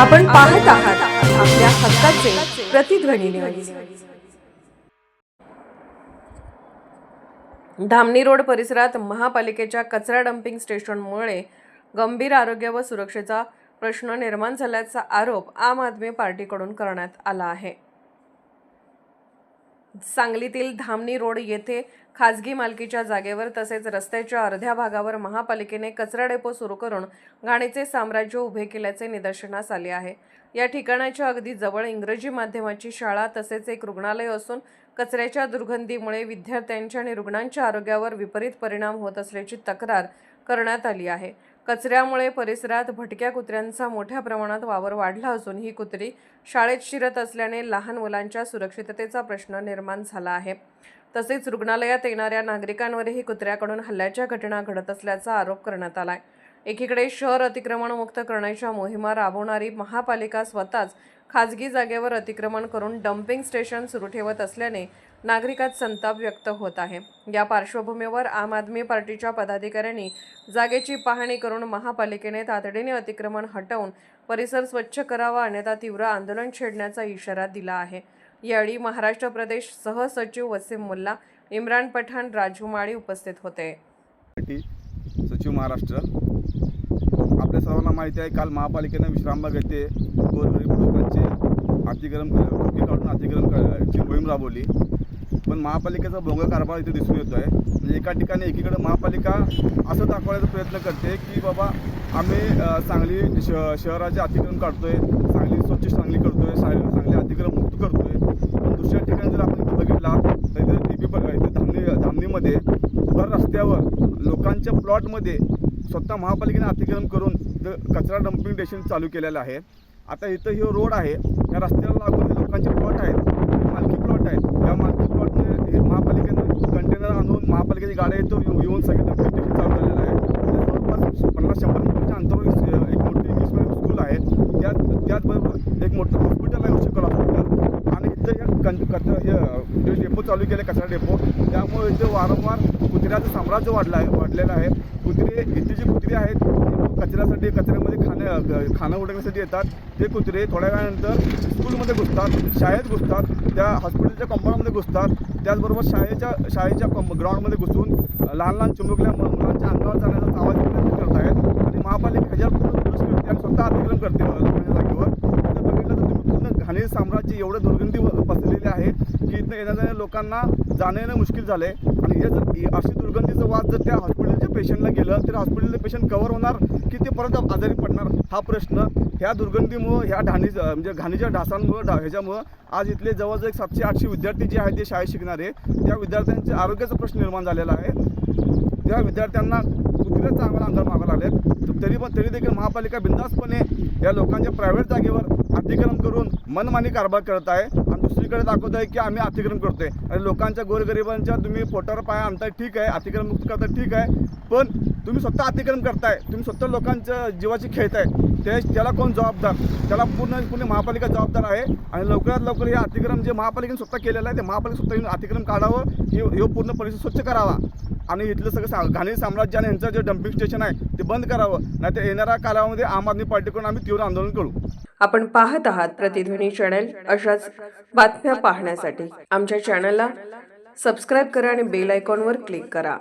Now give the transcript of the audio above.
आपण पाहत आहात आपल्या हक्काचे प्रतिध्वनी न्यूज धामणी रोड परिसरात महापालिकेच्या कचरा डम्पिंग स्टेशनमुळे गंभीर आरोग्य व सुरक्षेचा प्रश्न निर्माण झाल्याचा आरोप आम आदमी पार्टीकडून करण्यात आला आहे. सांगलीतील धामणी रोड येथे खाजगी मालकीच्या जागेवर तसेच रस्त्याच्या अर्ध्या भागावर महापालिकेने कचरा डेपो सुरू करून घाणीचे साम्राज्य उभे केल्याचे निदर्शनास आले आहे. या ठिकाणाच्या अगदी जवळ इंग्रजी माध्यमाची शाळा तसेच एक रुग्णालय असून कचऱ्याच्या दुर्गंधीमुळे विद्यार्थ्यांच्या आणि रुग्णांच्या आरोग्यावर विपरीत परिणाम होत असल्याची तक्रार करण्यात आली आहे. कचऱ्यामुळे परिसरात भटक्या कुत्र्यांचा मोठ्या प्रमाणात वावर वाढला असून ही कुत्री शाळेत शिरत असल्याने लहान मुलांच्या सुरक्षिततेचा प्रश्न निर्माण झाला आहे. तसेच रुग्णालयात येणाऱ्या नागरिकांवरही कुत्र्याकडून हल्ल्याच्या घटना घडत असल्याचा आरोप करण्यात आला आहे एकीकडे शहर अतिक्रमणमुक्त करण्याच्या मोहिमा राबवणारी महापालिका स्वतःच खाजगी जागेवर अतिक्रमण करून डम्पिंग स्टेशन सुरू ठेवत असल्याने नागरिकात संताप व्यक्त होत आहे. या पार्श्वभूमीवर आम आदमी पार्टीच्या पदाधिकाऱ्यांनी जागेची पाहणी करून महापालिकेने तातडीने अतिक्रमण हटवून परिसर स्वच्छ करावा अन्यथा तीव्र आंदोलन छेडण्याचा इशारा दिला आहे. यावेळी महाराष्ट्र प्रदेश सहसचिव वसीम मुल्ला इम्रान पठाण राजू माळी उपस्थित होते. सचिव महाराष्ट्र. आपल्या सर्वांना माहिती आहे काल महापालिकेनं विश्रामबाग येथे गोरगरीब लोकांचे अतिक्रम काढून अतिक्रम मोहीम राबवली. पण महापालिकेचा भोंगा कारभार इथे दिसून येतो आहे म्हणजे एका ठिकाणी एकीकडे महापालिका असं दाखवण्याचा प्रयत्न करते की बाबा आम्ही सांगली श शहराचे अतिक्रम काढतोय सांगली स्वच्छ सांगली करतोय सांगली सांगली अतिक्रम मुक्त करतोय. पण दुसऱ्या ठिकाणी जर आपण बघितला तर इथे टी पी इथे धामणी धामणीमध्ये भर रस्त्यावर लोकांच्या प्लॉटमध्ये स्वतः महापालिकेने अतिक्रम करून कचरा डम्पिंग स्टेशन चालू केलेलं आहे. आता इथं हे रोड आहे या रस्त्याला लागून लोकांचे प्लॉट आहेत मालकी आहेत. या मालकी प्लॉटने महापालिकेनं कंटेनर आणून महापालिकेची गाड्या येतो येऊन सगळ्या डम्पिंग चालू झालेलं आहे. जवळपास पन्नास शंभर मीटरच्या अंतरावर एक मोठी इंग्लिश स्कूल आहे त्यात त्याचबरोबर एक मोठं हॉस्पिटल आहे उशिकल हॉस्पिटल आणि इथं कचरा हे जे डेपो चालू केले कचरा डेपो त्यामुळे इथे वारंवार कुत्र्याचं साम्राज्य वाढलं आहे वाढलेलं आहे. कुत्रे इथे जे कुत्रे आहेत कचऱ्यासाठी कचऱ्यामध्ये खाणं खाणं उडवण्यासाठी येतात. ते कुत्रे थोड्या वेळानंतर स्कूलमध्ये घुसतात शाळेत घुसतात त्या हॉस्पिटलच्या कंपाऊंडमध्ये घुसतात. त्याचबरोबर शाळेच्या शाळेच्या ग्राउंडमध्ये घुसून लहान लहान चिमुकल्या मुलांच्या अंगावर जाण्याचा आवाज प्रयत्न करत आहेत आणि महापालिका ह्याच्यावर पूर्ण दुरुस्त करते आणि स्वतः अतिक्रम करते जागेवर खनिज साम्राज्य एवढं दुर्गंधी व- आहे की इथं येणाऱ्या लोकांना जाणं येणं मुश्किल झालं आहे आणि हे जर अशी दुर्गंधीचं वाद जर त्या हॉस्पिटलच्या पेशंटला गेलं तर हॉस्पिटलचे पेशंट कव्हर होणार की ते परत आजारी पडणार? हा प्रश्न. ह्या दुर्गंधीमुळं ह्या ढाणी म्हणजे घाणीच्या ढासांमुळं ढा ह्याच्यामुळं आज इथले जवळजवळ एक सातशे आठशे विद्यार्थी जे आहेत ते शाळेत शिकणारे. त्या विद्यार्थ्यांचे आरोग्याचा प्रश्न निर्माण झालेला आहे. त्या विद्यार्थ्यांना कुत्र्याचा आम्हाला अंधार मागायला लागलेत. तरी पण तरी देखील महापालिका बिंदासपणे या लोकांच्या प्रायव्हेट जागेवर अतिक्रम करून मनमानी कारभार करत आहे. आणि दुसरीकडे दाखवत आहे की आम्ही अतिक्रम करतोय. आणि लोकांच्या गोरगरिबांच्या तुम्ही पोटावर पाया आणताय ठीक आहे. अतिक्रम मुक्त करताय ठीक आहे. पण तुम्ही स्वतः अतिक्रम करताय. तुम्ही स्वतः लोकांच्या जीवाची खेळताय ते त्याला कोण जबाबदार? त्याला पूर्ण पूर्ण महापालिका जबाबदार आहे. आणि लवकरात लवकर हे अतिक्रम जे महापालिकेने स्वतः केलेलं आहे ते महापालिका स्वतः येऊन काढावं हे हे पूर्ण परिसर स्वच्छ करावा. आणि इथलं सगळं सा घाणी साम्राज्य आणि यांचं जे डम्पिंग स्टेशन आहे ते बंद करावं. नाहीतर येणाऱ्या कालावधीमध्ये आम आदमी पार्टीकडून आम्ही तीव्र आंदोलन करू. आपण पाहत आहात प्रतिध्वनी चॅनल अशाच बातम्या पाहण्यासाठी आमच्या चॅनलला सबस्क्राईब करा आणि बेल आयकॉनवर क्लिक करा.